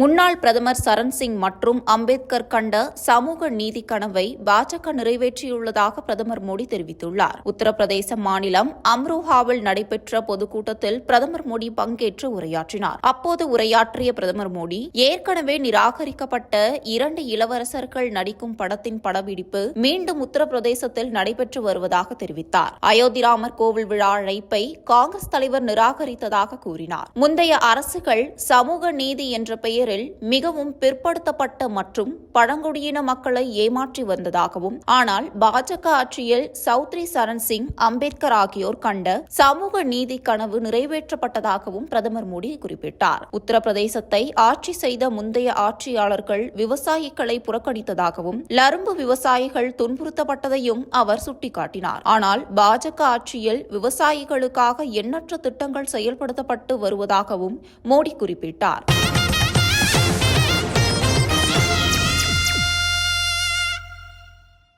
முன்னாள் பிரதமர் சரண் சிங் மற்றும் அம்பேத்கர் கண்ட சமூக நீதி கனவை பாஜக நிறைவேற்றியுள்ளதாக பிரதமர் மோடி தெரிவித்துள்ளார். உத்தரப்பிரதேச மாநிலம் அம்ரோஹாவில் நடைபெற்ற பொதுக்கூட்டத்தில் பிரதமர் மோடி பங்கேற்று உரையாற்றினார். அப்போது உரையாற்றிய பிரதமர் மோடி ஏற்கனவே நிராகரிக்கப்பட்ட இரண்டு இளவரசர்கள் நடிக்கும் படத்தின் படப்பிடிப்பு மீண்டும் உத்தரப்பிரதேசத்தில் நடைபெற்று வருவதாக தெரிவித்தார். அயோத்தி ராமர் கோவில் விழா அழைப்பை காங்கிரஸ் தலைவர் நிராகரித்ததாக கூறினார். முந்தைய அரசுகள் சமூக நீதி என்ற பெயர் பெயரில் மிகவும் பிற்படுத்தப்பட்ட மற்றும் பழங்குடியின மக்களை ஏமாற்றி வந்ததாகவும் ஆனால் பாஜக ஆட்சியில் சௌத்ரி சரண் சிங் அம்பேத்கர் ஆகியோர் கண்ட சமூக நீதி கனவு நிறைவேற்றப்பட்டதாகவும் பிரதமர் மோடி குறிப்பிட்டார். உத்தரப்பிரதேசத்தை ஆட்சி செய்த முந்தைய ஆட்சியாளர்கள் விவசாயிகளை புறக்கணித்ததாகவும் லரும்பு விவசாயிகள் துன்புறுத்தப்பட்டதையும் அவர் சுட்டிக்காட்டினார். ஆனால் பாஜக ஆட்சியில் விவசாயிகளுக்காக எண்ணற்ற திட்டங்கள் செயல்படுத்தப்பட்டு வருவதாகவும் மோடி குறிப்பிட்டார். Thank you.